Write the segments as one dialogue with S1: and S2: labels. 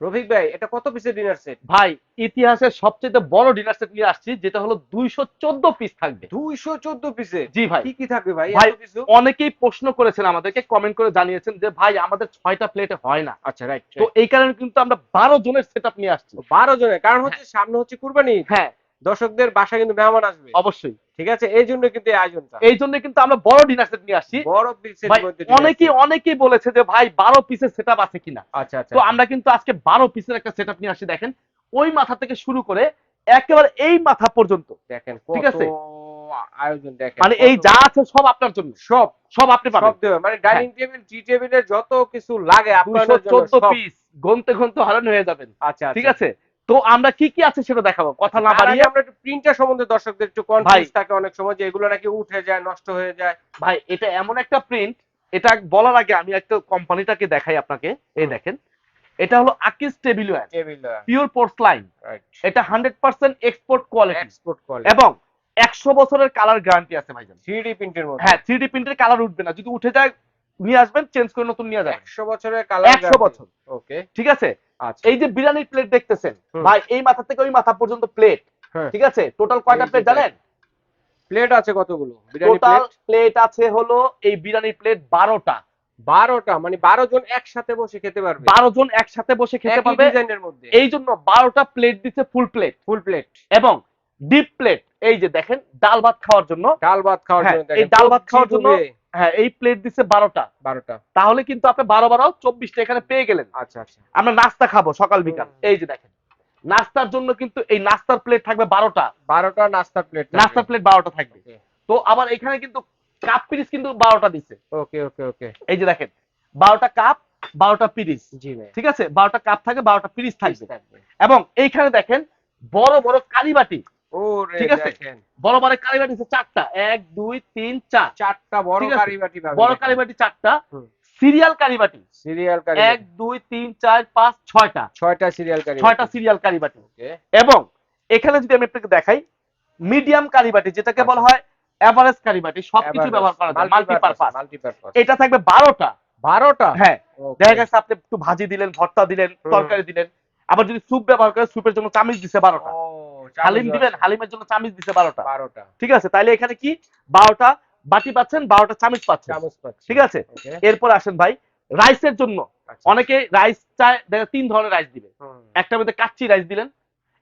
S1: রফিক ভাই এটা কত পিসের ডিনার সেট
S2: ভাই ইতিহাসের সবচেয়ে বড় ডিনার সেট নিয়ে আসছি যেটা হলো দুইশো চোদ্দ পিস থাকবে।
S1: দুইশো চোদ্দ পিসে
S2: জি ভাই।
S1: কি কি থাকবে ভাই?
S2: ভাই,
S1: এত কিছু?
S2: অনেকেই প্রশ্ন করেছেন আমাদেরকে কমেন্ট করে জানিয়েছেন যে ভাই আমাদের ছয়টা প্লেটে হয় না।
S1: আচ্ছা রাইট
S2: তো এই কারণে কিন্তু আমরা বারো জনের সেট নিয়ে আসছি।
S1: বারো জনের কারণ হচ্ছে সামনে হচ্ছে কুরবানি।
S2: হ্যাঁ।
S1: দর্শকদের বাসায় কিন্তু মেহমান আসবে।
S2: অবশ্যই।
S1: ঠিক আছে? এই জন্য কিন্তু এই আয়োজনটা।
S2: এই জন্য কিন্তু আমরা বড় ডিনার সেট নিয়ে আসছি।
S1: বড় পিসের dinner
S2: অনেকেই অনেকেই বলেছে যে ভাই বারো পিসের সেট আছে কিনা?
S1: আচ্ছা আচ্ছা।
S2: তো আমরা কিন্তু আজকে বারো পিসের একটা সেট নিয়ে আসছি দেখেন। ওই মাথা থেকে শুরু করে একেবারে এই মাথা পর্যন্ত।
S1: দেখেন
S2: ঠিক আছে?
S1: আয়োজন দেখেন
S2: মানে এই যা আছে সব আপনার জন্য।
S1: সব।
S2: সব আপনি
S1: সব
S2: পাবেন।
S1: দেবে মানে ডাইনিং টেবিল টি টেবিলের যত কিছু লাগে
S2: দুশো
S1: আপনাদের জন্য
S2: চোদ্দ
S1: সব।
S2: পিস গনতে গনতে হারান হয়ে যাবেন।
S1: আচ্ছা।
S2: ঠিক আছে? তো আমরা কি কি আছে সেটা দেখাবো? কথা না বাড়িয়ে
S1: আমরা একটু প্রিন্টার সম্বন্ধে দর্শকদের একটু কনফিউজ থাকে অনেক সময় যে এগুলো নাকি উঠে যায় নষ্ট হয়ে যায়।
S2: ভাই এটা এমন একটা প্রিন্ট এটা বলার আগে আমি একটা কোম্পানিটাকে দেখাই আপনাকে। এই দেখেন এটা হলো আকিস tableware
S1: table
S2: pure porcelain
S1: right
S2: এটা hundred percent export quality
S1: export quality
S2: এবং একশো বছরের কালার গ্যারান্টি আছে ভাইজান।
S1: 3D প্রিন্টের মধ্যে।
S2: হ্যাঁ থ্রি ডি প্রিন্টের কালার উঠবে না। যদি উঠে যায় নিয়ে আসবেন চেঞ্জ করে নতুন নিয়ে যাবেন।
S1: 100 বছরের কালার
S2: 100 বছর।
S1: ওকে
S2: ঠিক আছে?
S1: আচ্ছা।
S2: এই যে বিরিয়ানির প্লেট দেখতেছেন ভাই এই মাথা থেকে ওই মাথা পর্যন্ত প্লেট
S1: হ্যাঁ।
S2: ঠিক আছে? টোটাল কয়টা প্লেট জানেন?
S1: প্লেট আছে কতগুলো?
S2: টোটাল
S1: প্লেট
S2: আছে হলো এই বিরিয়ানির প্লেট বারোটা।
S1: 12টা মানে 12 জন একসাথে বসে খেতে পারবে।
S2: বারো জন একসাথে বসে খেতে পারবে।
S1: ডিজাইনের মধ্যে।
S2: এই জন্য বারোটা প্লেট দিচ্ছে ফুল প্লেট
S1: ফুল প্লেট
S2: এবং ডিপ প্লেট এই যে দেখেন ডাল ভাত খাওয়ার জন্য।
S1: ডাল ভাত খাওয়ার
S2: হ্যাঁ,
S1: জন্য
S2: এই ডাল ভাত খাওয়ার জন্য হ্যাঁ এই প্লেট দিছে বারোটা।
S1: 12টা
S2: তাহলে কিন্তু আপনি বারো বারো চব্বিশটা এখানে পেয়ে গেলেন।
S1: আচ্ছা আচ্ছা।
S2: আমরা নাস্তা খাব সকাল বিকাল। এই যে দেখেন নাস্তার জন্য কিন্তু এই নাস্তার প্লেট থাকবে বারোটা।
S1: 12টা নাস্তার প্লেট
S2: নাস্তার প্লেট বারোটা থাকবে। তো আবার এখানে কিন্তু কাপ পিরিস কিন্তু বারোটা দিছে।
S1: ওকে ওকে ওকে
S2: এই যে দেখেন বারোটা কাপ বারোটা পিরিস ঠিক আছে? বারোটা কাপ থাকে বারোটা পিরিস থাকবে। এবং এইখানে দেখেন বড় বড় কারিবাটি ঠিক আছে। বড় বড় কারিবাটি চারটা। এক দুই তিন চার।
S1: চারটা বড়
S2: ঠিক আছে।
S1: কারিবাটি
S2: বড় কারিবাটি চারটা। সিরিয়াল কারিবাটি
S1: সিরিয়াল
S2: এক দুই তিন চার পাঁচ ছয়টা।
S1: ছয়টা সিরিয়াল
S2: ছয়টা সিরিয়াল কারিবাটি এবং এখানে যদি আমি আপনাকে দেখাই মিডিয়াম কারিবাটি যেটাকে বলা হয় এভারেজ কারিবাটি সবকিছু ব্যবহার করা যায়। মাল্টিপারপাস এটা থাকবে বারোটা।
S1: 12টা
S2: হ্যাঁ। দেখা গেছে আপনি একটু ভাজি দিলেন ভর্তা দিলেন তরকারি দিলেন। আবার যদি স্যুপ ব্যবহার করেন স্যুপের জন্য চামিচ দিছে বারোটা। হালিম দিবেন হালিমের জন্য চামিচ দিছে বারোটা।
S1: 12টা
S2: ঠিক আছে তাহলে এখানে কি? বারোটা বাটি পাচ্ছেন বারোটা চামিচ পাচ্ছেন। ঠিক আছে? এরপর আসেন ভাই রাইসের জন্য।
S1: আচ্ছা।
S2: অনেকে রাইস চায় তিন ধরনের রাইস দিবে। একটার মধ্যে কাচ্চি রাইস দিলেন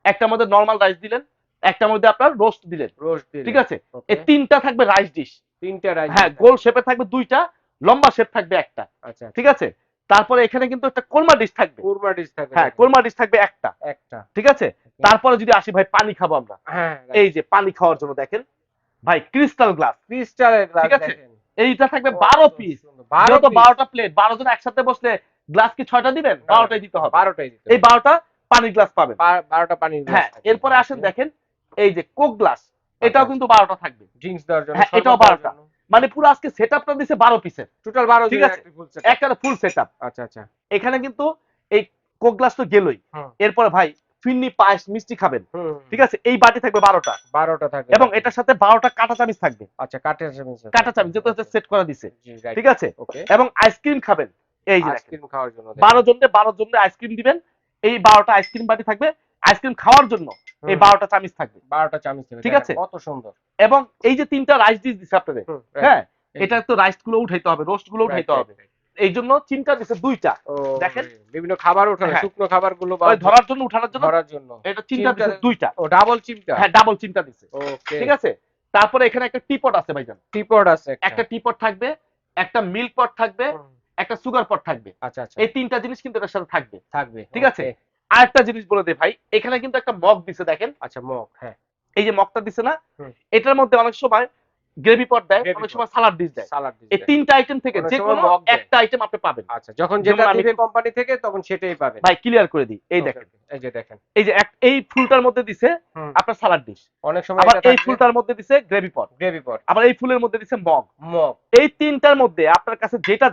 S2: একটার মধ্যে নর্মাল রাইস দিলেন একটার মধ্যে আপনার রোস্ট দিলেন।
S1: রোস্ট
S2: ঠিক আছে? এই তিনটা থাকবে রাইস ডিশ।
S1: তিনটা রাইস
S2: হ্যাঁ গোল শেপে থাকবে দুইটা লম্বা শেপ থাকবে একটা।
S1: আচ্ছা।
S2: ঠিক আছে? তারপরে এখানে কিন্তু একটা কোরমা ডিশ থাকবে।
S1: কোরমা ডিশ থাকবে।
S2: হ্যাঁ কোরমা ডিশ থাকবে একটা।
S1: একটা।
S2: ঠিক আছে? তারপরে যদি আসি ভাই পানি খাব আমরা।
S1: হ্যাঁ
S2: এই যে পানি খাওয়ার জন্য দেখেন ভাই ক্রিস্টাল গ্লাস
S1: ক্রিস্টালের গ্লাস
S2: ঠিক আছে। এইটা থাকবে বারো পিস
S1: বারো
S2: বারোটা প্লেট বারো জন একসাথে বসলে গ্লাস কি ছয়টা দিবেন? বারোটাই দিতে হবে।
S1: বারোটাই দিতে
S2: এই বারোটা পানির গ্লাস পাবেন।
S1: বারোটা পানির
S2: হ্যাঁ এরপরে আসেন দেখেন এই যে কোক গ্লাস এটাও কিন্তু বারোটা থাকবে।
S1: ড্রিঙ্কস দেওয়ার জন্য
S2: হ্যাঁ, এটাও 12টা। মানে পুরো আজকে সেট আপটা দিছে বারো পিসের
S1: টোটাল বারো
S2: ঠিক আছে।
S1: একটা
S2: ফুল সেট আপ
S1: আচ্ছা আচ্ছা।
S2: এখানে কিন্তু এই কোক গ্লাস তো গেলই। এরপরে ভাই ফিন্নি পায়েস মিষ্টি খাবেন। ঠিক আছে? এই বাটি থাকবে বারোটা।
S1: বারোটা থাকে
S2: এবং এটার সাথে বারোটা কাঁটা চামিচ থাকবে।
S1: আচ্ছা কাঠের চামচ।
S2: কাঁটা চামিচ যেহেতু সেট করা দিছে। ঠিক আছে? এবং আইসক্রিম খাবেন। এই যে
S1: আইসক্রিম খাওয়ার জন্য
S2: বারো জনে বারো জনে আইসক্রিম দিবেন। এই বারোটা আইসক্রিম বাটি থাকবে। আইসক্রিম খাওয়ার জন্য এই বারোটা চামিচ থাকবে।
S1: বারোটা চামচ
S2: ঠিক আছে।
S1: কত সুন্দর।
S2: এবং এই যে তিনটা রাইস ডিশ দিচ্ছে আপনাদের। হ্যাঁ? এটা তো রাইসগুলো উঠাইতে হবে
S1: রোস্টগুলো
S2: উঠাইতে হবে. এই জন্য চিন্তা দিচ্ছে দুইটা। দেখেন।
S1: বিভিন্ন খাবার ওঠানো
S2: হ্যাঁ।
S1: শুকনো
S2: খাবারগুলো ধরার জন্য উঠানোর জন্য
S1: ধরার জন্য।
S2: এটা চিন্তা দিচ্ছে দুইটা।
S1: ও ডাবল চিমটা
S2: হ্যাঁ ডাবল চিন্তা দিচ্ছে
S1: ওকে
S2: ঠিক আছে? তারপরে এখানে একটা টিপট আছে ভাইজান।
S1: টিপট আছে
S2: একটা। টিপট থাকবে একটা মিল্ক পট থাকবে একটা সুগার পট থাকবে।
S1: আচ্ছা আচ্ছা।
S2: এই তিনটা জিনিস কিন্তু এটার সাথে থাকবে।
S1: থাকবে
S2: ঠিক আছে। আর একটা জিনিস বলে দে ভাই এখানে কিন্তু একটা মগ দিছে দেখেন।
S1: আচ্ছা মগ হ্যাঁ।
S2: এই যে মগটা দিছে না এটার মধ্যে অনেক সময় গ্রেভি পট দেয় অনেক সময় সালাড ডিশ দেয়।
S1: সালাড
S2: এই তিনটা আইটেম থেকে যে কোনো একটা আইটেম আপনি পাবেন।
S1: আচ্ছা যখন যেটা দিবে কোম্পানি থেকে তখন সেটাই পাবেন।
S2: ভাই ক্লিয়ার করে দিই। এই দেখেন।
S1: এই যে দেখেন।
S2: এই যে এই ফুলটার মধ্যে দিছে আপনার সালাড ডিশ
S1: অনেক সময়
S2: আবার এই ফুলটার মধ্যে দিছে গ্রেভি পট
S1: গ্রেভি পট
S2: আবার এই ফুলের মধ্যে দিছে মগ
S1: মগ
S2: এই তিনটার মধ্যে আপনার কাছে যেটা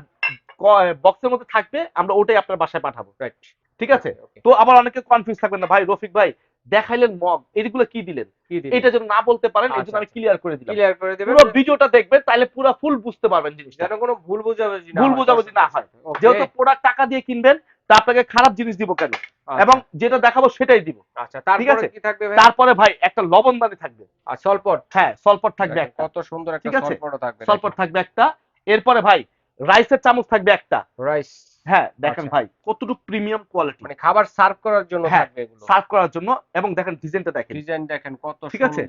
S2: বক্সের মধ্যে থাকবে আমরা ওটাই আপনার বাসায় পাঠাবো।
S1: রাইট
S2: ঠিক আছে? তো আবার অনেকে কনফিউজ থাকবেন না। ভাই রফিক ভাই দেখাইলেন মগ এইগুলো কি দিলেন?
S1: কি
S2: এটা যেন না বলতে পারেন এই জন্য
S1: আচ্ছা,
S2: আমি ক্লিয়ার করে দিলাম।
S1: ক্লিয়ার করে দেবেন।
S2: পুরো ভিডিওটা দেখবেন তাহলে পুরো ফুল বুঝতে পারবেন জিনিসটা।
S1: যেন কোনো ভুল বোঝাবুঝি না
S2: ভুল বোঝাবুঝি না হয়। যেহেতু প্রোডাক্ট টাকা দিয়ে কিনবেন তা আপনাকে খারাপ জিনিস দিব কেন?
S1: আচ্ছা,
S2: এবং যেটা দেখাবো সেটাই দিব।
S1: আচ্ছা তারপরে
S2: আছে।
S1: কি থাকবে ভাই?
S2: তারপরে ভাই একটা লবণ লবণদানি থাকবে।
S1: আর সলপট?
S2: হ্যাঁ সলপট থাকবে একটা।
S1: কত সুন্দর একটা? সলপটও থাকবে
S2: সলপট থাকবে একটা। এরপরে ভাই রাইসের চামচ থাকবে একটা।
S1: রাইস
S2: হ্যাঁ দেখেন
S1: আচ্ছা।
S2: ভাই কতটুকু প্রিমিয়াম কোয়ালিটি
S1: মানে খাবার সার্ভ করার জন্য
S2: হ্যাঁ,
S1: থাকবে এগুলো।
S2: সার্ভ করার জন্য এবং দেখেন ডিজাইনটা দেখেন।
S1: ডিজাইন দেখেন কত
S2: ঠিক আছে?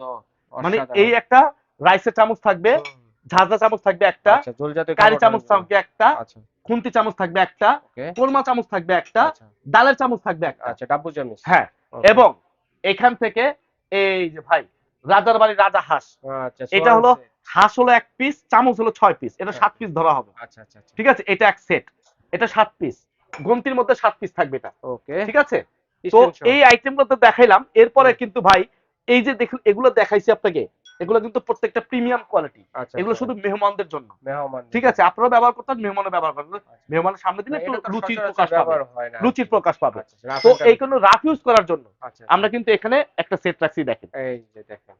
S2: মানে এই একটা রাইসের চামচ থাকবে ঝাঁঝা চামচ থাকবে একটা
S1: আচ্ছা
S2: কারি চামচ
S1: থাকবে।
S2: একটা
S1: আচ্ছা।
S2: খুন্তি চামচ থাকবে একটা কোরমা চামচ থাকবে একটা
S1: আচ্ছা।
S2: ডালের চামচ থাকবে একটা।
S1: আচ্ছা ডাব্বু চামচ।
S2: হ্যাঁ এবং এখান থেকে এই যে ভাই রাজার বাড়ি রাজা হাঁস।
S1: আচ্ছা
S2: এটা হলো হাঁস হলো এক পিস চামচ হলো ছয় পিস এটা
S1: হ্যাঁ।
S2: সাত পিস ধরা হবে।
S1: আচ্ছা আচ্ছা আচ্ছা।
S2: ঠিক আছে? এটা এক সেট এটা সাত পিস গন্তির মধ্যে সাত পিস থাকবে এটা।
S1: ওকে।
S2: ঠিক আছে? তো এই আইটেমগুলো তো দেখাইলাম। এরপরে কিন্তু ভাই এই যে দেখুন এগুলো দেখাইছি আপনাকে। এগুলো কিন্তু প্রত্যেকটা প্রিমিয়াম কোয়ালিটি
S1: আচ্ছা
S2: এগুলো
S1: আচ্ছা।
S2: শুধু মেহমানদের জন্য। ঠিক আছে? আপনারাও ব্যবহার করতেন মেহমানও ব্যবহার করবেন
S1: আচ্ছা।
S2: মেহমানের সামনে দিলে একটু রুচির প্রকাশ পাবে। রুচির প্রকাশ পাবে।
S1: আচ্ছা, আচ্ছা,
S2: তো এই কোনো রাফ ইউজ করার জন্য
S1: আচ্ছা।
S2: আমরা কিন্তু এখানে একটা সেট রাখছি দেখেন।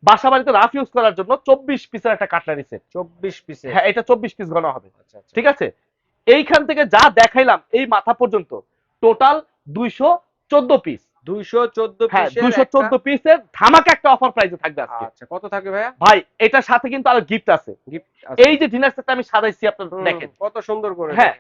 S2: বাসা বাড়িতে রাফ ইউজ করার জন্য চব্বিশ পিসের একটা কাটলারি সেট
S1: 24 পিসে
S2: হ্যাঁ এটা চব্বিশ পিস গণা হবে।
S1: আচ্ছা আচ্ছা।
S2: ঠিক আছে? এইখান থেকে যা দেখাইলাম এই মাথা পর্যন্ত টোটাল দুইশো চোদ্দ পিস
S1: 214
S2: হ্যাঁ দুইশো চোদ্দ পিসের ধামাকা একটা অফার প্রাইসে থাকবে
S1: আচ্ছা কত থাকবে ভাইয়া?
S2: ভাই এটার সাথে কিন্তু আরও গিফট আছে। এই যে ডিনার সেটটা আমি সাজাইছি আপনার দেখেন।
S1: কত সুন্দর করে
S2: হ্যাঁ।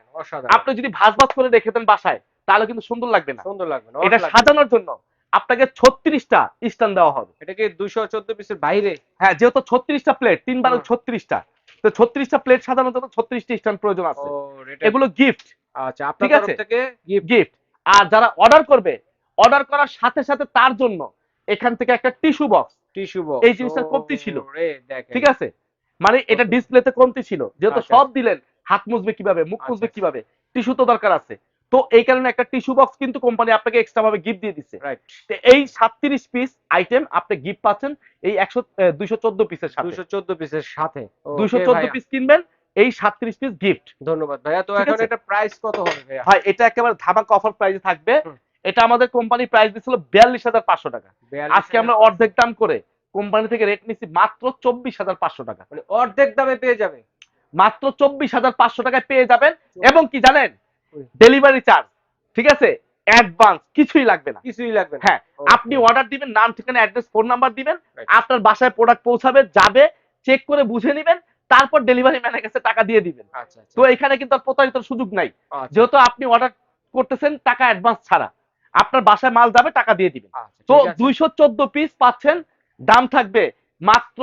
S2: আপনি যদি ভাজ ভাজ করে রেখে দেন বাসায় তাহলে কিন্তু সুন্দর লাগবে না।
S1: সুন্দর লাগবে না
S2: এটা সাজানোর জন্য আপনাকে ছত্রিশটা স্ট্যান্ড দেওয়া হবে।
S1: এটা কি 214 পিসের বাইরে?
S2: হ্যাঁ যেহেতু ছত্রিশটা প্লেট তিন বারো ছত্রিশটা তো ছত্রিশটা প্লেট সাধারণত ছত্রিশটি স্ট্যান্ড প্রয়োজন আছে। এগুলো গিফট
S1: আচ্ছা
S2: ঠিক আছে।
S1: গিফট
S2: আর যারা অর্ডার করবে অর্ডার করার সাথে সাথে তার জন্য এখান থেকে একটা টিস্যু বক্স
S1: টিস্যু বক্স
S2: এই জিনিসটা কমতি ছিল। ঠিক আছে? মানে এটা ডিসপ্লেতে কমতি ছিল। যেহেতু
S1: আচ্ছা।
S2: সব দিলেন হাত মুছবে কীভাবে মুখ
S1: আচ্ছা,
S2: মুছবে
S1: আচ্ছা।
S2: কীভাবে টিস্যু তো দরকার আছে। তো এই কারণে একটা টিস্যু বক্স কিন্তু কোম্পানি আপনাকে এক্সট্রা ভাবে গিফট দিয়ে দিচ্ছে
S1: রাইট
S2: তো এই সাতত্রিশ পিস আইটেম আপনি গিফট পাচ্ছেন এই একশো দুইশো চোদ্দ পিসের সাথে।
S1: 214 পিসের সাথে।
S2: দুইশো চোদ্দ পিস কিনবেন এই সাতত্রিশ পিস গিফট
S1: ধন্যবাদ ভাইয়া। তো এখন এটা প্রাইস কত হবে
S2: ভাই এটা একেবারে ধামাকা অফার প্রাইসে থাকবে। এটা আমাদের কোম্পানি প্রাইস দিছিল বিয়াল্লিশ হাজার পাঁচশো টাকা। আজকে আমরা অর্ধেক দাম করে কোম্পানি থেকে রেট নিচ্ছি মাত্র চব্বিশ হাজার পাঁচশো টাকা।
S1: মানে অর্ধেক দামে পেয়ে যাবে।
S2: মাত্র চব্বিশ হাজার পাঁচশো টাকায় পেয়ে যাবেন। এবং কি জানেন। ডেলিভারি চার্জ ঠিক আছে? অ্যাডভান্স কিছুই লাগবে না।
S1: কিছুই লাগবে
S2: হ্যাঁ আপনি অর্ডার দিবেন নাম ঠিকানা অ্যাড্রেস ফোন নাম্বার দিবেন আপনার বাসায় প্রোডাক্ট পৌঁছাবে যাবে চেক করে বুঝে নেবেন তারপর ডেলিভারি ম্যানের কাছে টাকা দিয়ে দিবেন।
S1: আচ্ছা আচ্ছা।
S2: তো এখানে কিন্তু আর প্রতারিত সুযোগ নাই।
S1: আচ্ছা,
S2: যেহেতু আপনি অর্ডার করতেছেন টাকা অ্যাডভান্স ছাড়া। আপনার বাসায় মাল যাবে টাকা দিয়ে দিবেন। তো। দুইশো চোদ্দ পিস পাচ্ছেন দাম থাকবে মাত্র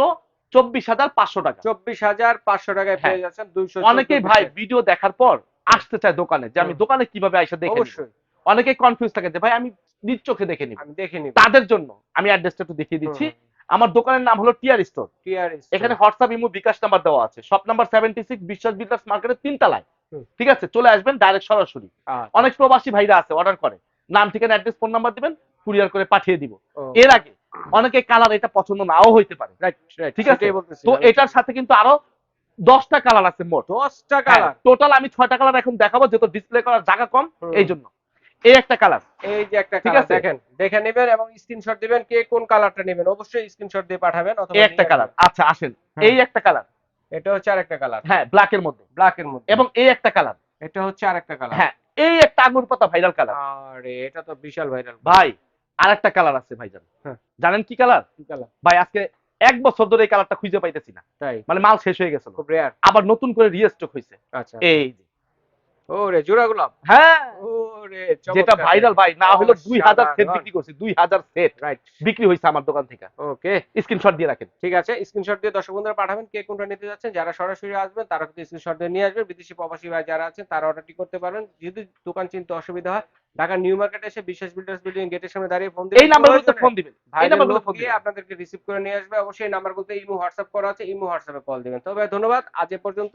S2: চব্বিশ হাজার পাঁচশো টাকা।
S1: চব্বিশ হাজার পাঁচশো টাকায়
S2: হ্যাঁ।
S1: পেয়ে যাচ্ছেন দুইশো
S2: অনেকেই ভাই ভিডিও দেখার পর আসতে চায় দোকানে যে আমি দোকানে কীভাবে আইসা দেখে।
S1: অবশ্যই।
S2: অনেকেই কনফিউজ থাকে যে ভাই আমি নিজ চোখে দেখে নিব।
S1: দেখে নিব।
S2: তাদের জন্য আমি অ্যাড্রেসটা একটু দেখিয়ে দিচ্ছি। আমার দোকানের নাম হলো টিয়ার স্টোর
S1: টিআরএস
S2: এখানে হোয়াটসঅ্যাপ ইমো বিকাশ নাম্বার দেওয়া আছে। Shop number seventy six Biswas builders মার্কেটের তিন তলায়। ঠিক আছে? চলে আসবেন ডাইরেক্ট সরাসরি। অনেক প্রবাসী ভাইরা আছে অর্ডার করে। নাম ঠিকানা অ্যাড্রেস ফোন নাম্বার দিবেন কুরিয়ার করে পাঠিয়ে দিব। এর আগে অনেকে কালার এটা পছন্দ নাও হইতে পারে। ঠিক আছে? তো এটার সাথে কিন্তু আরও দশটা কালার আছে মোট।
S1: দশটা কালার
S2: টোটাল আমি ছয়টা কালার এখন দেখাবো যেহেতু ডিসপ্লে করার জায়গা কম এই জন্য। এই একটা কালার
S1: এই যে একটা
S2: ঠিক আছে?
S1: দেখেন দেখে নেবেন এবং স্ক্রিনশট দিবেন কে কোন কালারটা নেবেন। অবশ্যই স্ক্রিনশট দিয়ে পাঠাবেন অথবা
S2: এই একটা কালার আচ্ছা আসেন।
S1: হ্যাঁ।
S2: এই একটা কালার
S1: এটা হচ্ছে আরেকটা কালার
S2: হ্যাঁ ব্ল্যাক এর মধ্যে।
S1: ব্ল্যাক এর মধ্যে।
S2: এবং এই একটা কালার
S1: এটা হচ্ছে আরেকটা কালার
S2: হ্যাঁ এই একটা আঙুর পাতা ভাইরাল কালার
S1: আরে এটা তো বিশাল ভাইরাল
S2: ভাই আর একটা কালার আছে ভাইজান।
S1: হ্যাঁ।
S2: জানেন কি কালার
S1: কি কালার
S2: ভাই আজকে এক বছর ধরে এই কালারটা খুঁজে পাইতেছি না। মানে মাল শেষ হয়ে গেছে। আবার নতুন করে রিস্টক হয়েছে
S1: আচ্ছা।
S2: এই যে।
S1: ওরে জোড়া গোলাপ।
S2: হ্যাঁ।
S1: ওরে
S2: যেটা ভাইরাল ভাই না হলো দুই হাজার সেট বিক্রি করছি দুই হাজার সেট
S1: রাইট
S2: বিক্রি হয়েছে আমার দোকান থেকে।
S1: ওকে।
S2: স্ক্রিনশট দিয়ে রাখেন।
S1: ঠিক আছে স্ক্রিনশট দিয়ে দর্শক বন্ধুরা পাঠাবেন কে কোনটা নিতে যাচ্ছেন। যারা সরাসরি আসবেন তারা কিন্তু স্ক্রিনশট দিয়ে নিয়ে আসবেন। বিদেশি প্রবাসী ভাই যারা আছেন তারা অর্ডারটি করতে পারবেন। যদি দোকান চিনতে অসুবিধা হয় ঢাকা নিউ মার্কেটে এসে বিশ্বাস বিল্ডার্স বিল্ডিং গেটের সামনে দাঁড়িয়ে ফোন
S2: এই নাম্বারগুলোতে ফোন দিবেন। এই
S1: ভাইদের
S2: নাম্বারগুলোতে ফোন দিবেন।
S1: আপনাদেরকে রিসিভ করে নিয়ে আসবে। অবশ্যই এই নাম্বারগুলোতে ইমো হোয়াটসঅ্যাপ করা আছে। ইমো হোয়াটসঅ্যাপে কল দিবেন। তবে ধন্যবাদ। আজ এ পর্যন্ত